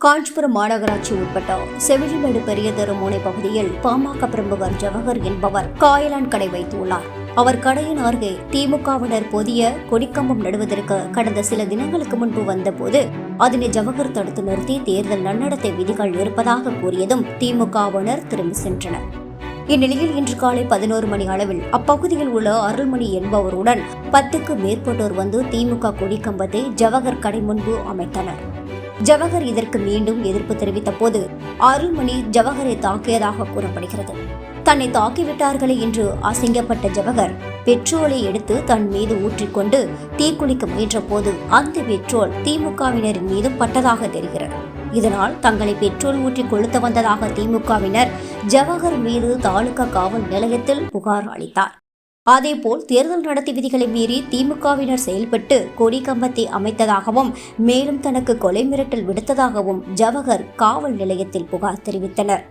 காஞ்சிபுரம் மாநகராட்சி உட்பட்ட செவிலிமேடு பெரிய தெருமுனை பகுதியில் பாமக பிரமுகர் ஜவஹர் என்பவர் காயலான் கடை வைத்துள்ளார். அவர் கடையின் அருகே திமுகவினர் புதிய கொடிக்கம்பம் நடுவதற்கு கடந்த சில தினங்களுக்கு முன்பு வந்தபோது அதனை ஜவஹர் தடுத்து நிறுத்தி தேர்தல் நன்னடத்தை விதிகள் இருப்பதாக கூறியதும் திமுகவினர் திரும்பி சென்றனர். இந்நிலையில் இன்று காலை பதினோரு மணி அளவில் அப்பகுதியில் உள்ள அருள்மணி என்பவருடன் பத்துக்கு மேற்பட்டோர் வந்து திமுக கொடிக்கம்பத்தை ஜவஹர் கடை முன்பு அமைத்தனர். ஜவஹர் இதற்கு மீண்டும் எதிர்ப்பு தெரிவித்த போது அருள்மணி ஜவஹரை தாக்கியதாக கூறப்படுகிறது. தன்னை தாக்கிவிட்டார்களே என்று அசிங்கப்பட்ட ஜவஹர் பெட்ரோலை எடுத்து தன் மீது ஊற்றிக்கொண்டு தீக்குளிக்க முயன்ற போது அந்த பெட்ரோல் திமுகவினரின் மீது பட்டதாக தெரிகிறது. இதனால் தங்களை பெட்ரோல் ஊற்றி கொளுத்த வந்ததாக திமுகவினர் ஜவஹர் மீது தாலுகா காவல் நிலையத்தில் புகார் அளித்தார். அதேபோல் தேர்தல் நடத்தி விதிகளை மீறி திமுகவினர் செயல்பட்டு கொடி கம்பத்தை அமைத்ததாகவும் மேலும் தனக்கு கொலை மிரட்டல் விடுத்ததாகவும் ஜவஹர் காவல் நிலையத்தில் புகார் தெரிவித்தனர்.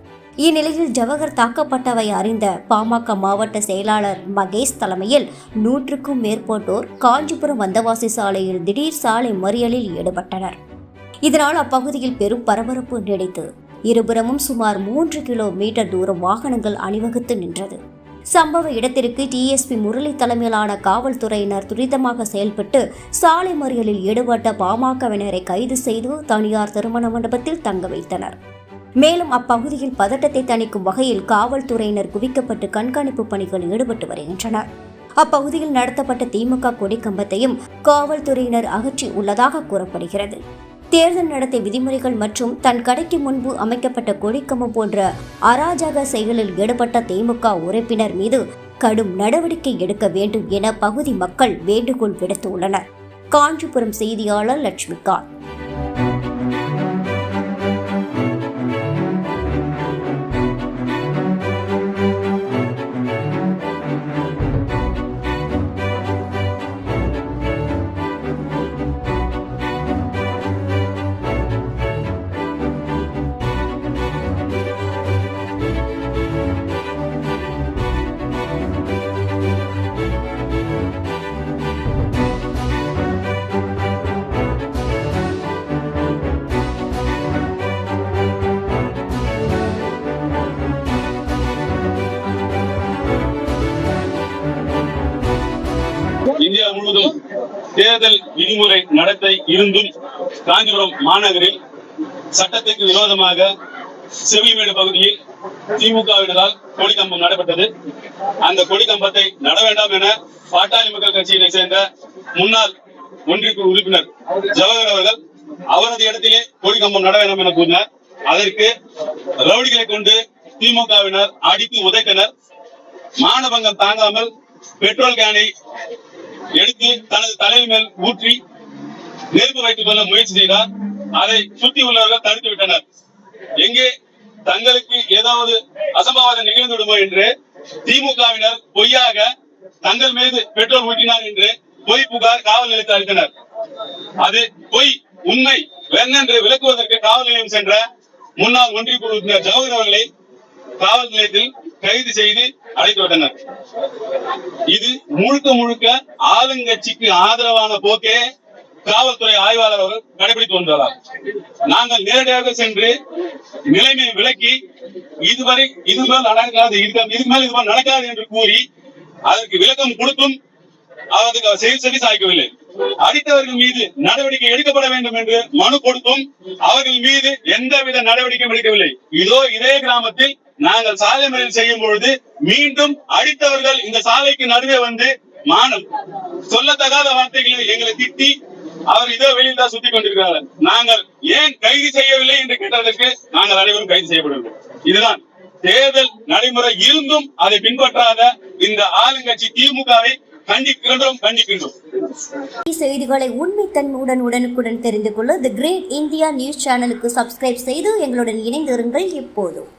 இந்நிலையில் ஜவஹர் தாக்கப்பட்டவை அறிந்த பாமக மாவட்ட செயலாளர் மகேஷ் தலைமையில் நூற்றுக்கும் மேற்பட்டோர் காஞ்சிபுரம் வந்தவாசி சாலையில் திடீர் சாலை மறியலில் ஈடுபட்டனர். இதனால் அப்பகுதியில் பெரும் பரபரப்பு நீடித்து இருபுறமும் சுமார் மூன்று கிலோமீட்டர் தூரம் வாகனங்கள் அணிவகுத்து நின்றது. சம்பவ இடத்திற்கு டிஎஸ்பி முரளி தலைமையிலான காவல்துறையினர் துரிதமாக செயல்பட்டு சாலை மறியலில் ஈடுபட்ட பாமகவினரை கைது செய்து தனியார் திருமண மண்டபத்தில் தங்க வைத்தனர். மேலும் அப்பகுதியில் பதட்டத்தை தணிக்கும் வகையில் காவல்துறையினர் குவிக்கப்பட்டு கண்காணிப்பு பணிகளில் ஈடுபட்டு வருகின்றனர். அப்பகுதியில் நடத்தப்பட்ட திமுக கொடிக்கம்பத்தையும் காவல்துறையினர் அகற்றி உள்ளதாக கூறப்படுகிறது. தேர்தல் நடத்தை விதிமுறைகள் மற்றும் தன் கடைக்கு முன்பு அமைக்கப்பட்ட கொடிக்கம்பம் போன்ற அராஜக செயலில் ஈடுபட்ட திமுக உறுப்பினர் மீது கடும் நடவடிக்கை எடுக்க வேண்டும் என பகுதி மக்கள் வேண்டுகோள் விடுத்துள்ளனர். காஞ்சிபுரம் செய்தியாளர் லட்சுமிகாந்த். தேர்தல் விதிமுறை நடத்தை இருந்தும் காஞ்சிபுரம் மாநகரில் சட்டத்துக்கு விரோதமாக செவிமேடு பகுதியில் திமுகவினரால் கொடிக்கம்பம் நடைபெற்றது. அந்த கொடிக்கம்பத்தை நட வேண்டாம் என பாட்டாளி மக்கள் கட்சியினை சேர்ந்த முன்னாள் ஒன்றிய உறுப்பினர் ஜவஹர் அவர்கள் அவரது இடத்திலே கொடிக்கம்பம் நட வேண்டாம் என கூறினார். அதற்கு ரவுடிகளை கொண்டு திமுகவினர் அடித்து உதைத்தனர். மானபங்கம் தாங்காமல் பெட்ரோல் கேனை எடுத்து தனது தலையின் மேல் ஊற்றி நெருப்பு வைத்துக் கொள்ள முயற்சி செய்தார். அதை சுற்றி உள்ளவர்கள் தடுத்து விட்டனர். எங்கே தங்களுக்கு ஏதாவது அசம்பாவிதம் நிகழ்ந்துவிடுமோ என்று திமுகவினர் பொய்யாக தங்கள் மீது பெட்ரோல் ஊற்றினார் என்று பொய் புகார் காவல் நிலையத்தில் அளித்தனர். அது பொய் உண்மை வெண்ணென்று விளக்குவதற்கு காவல் நிலையம் சென்ற முன்னாள் ஒன்றிய குழு உறுப்பினர் ஜவஹர் அவர்களை காவல் நிலையத்தில் கைது செய்து அழைத்து விட்டனர் இது முழுக்க முழுக்க ஆளுங்கட்சிக்கு ஆதரவான போக்கே காவல்துறை ஆய்வாளர் அவர்கள் கடைபிடித்து வந்தார் நாங்கள் நேரடியாக சென்று நிலைமையை விளக்கி இதுவரை இது மேல் நடக்காது இதுக்கு மேல் இது மேல் நடக்காது என்று கூறி அதற்கு விளக்கம் கொடுத்தும் அவருக்கு செயல் சரி சாய்க்கவில்லை. அடித்தவர்கள் மீது நடவடிக்கை எடுக்கப்பட வேண்டும் என்று மனு கொடுத்தும் அவர்கள் மீது எந்தவித நடவடிக்கையும் எடுக்கவில்லை. இதோ இதே கிராமத்தில் நாங்கள் சாலை மறியல் செய்யும் பொழுது மீண்டும் அடித்தவர்கள் இந்த சாலைக்கு நடுவே வந்து மானம் சொல்லத்தகாத வார்த்தைகளை எங்களை திட்டி அவர் இதோ வெளியில் தான் சுத்தி கொண்டிருக்கிறார்கள். நாங்கள் ஏன் கைது செய்யவில்லை என்று கேட்டதற்கு நாங்கள் அனைவரும் கைது செய்யப்படவில்லை இதுதான் தேர்தல் நடைமுறை. இருந்தும் அதை பின்பற்றாத இந்த ஆளுங்கட்சி திமுகவை கண்டிக்கின்றோம் கண்டிக்கின்றோம். செய்திகளை உண்மைத்தன்மையுடன் உடனுக்குடன் தெரிந்து கொள்ள தி கிரேட் இந்தியா நியூஸ் சேனலுக்கு சப்ஸ்கிரைப் செய்து எங்களுடன் இணைந்திருங்கள் எப்போதும்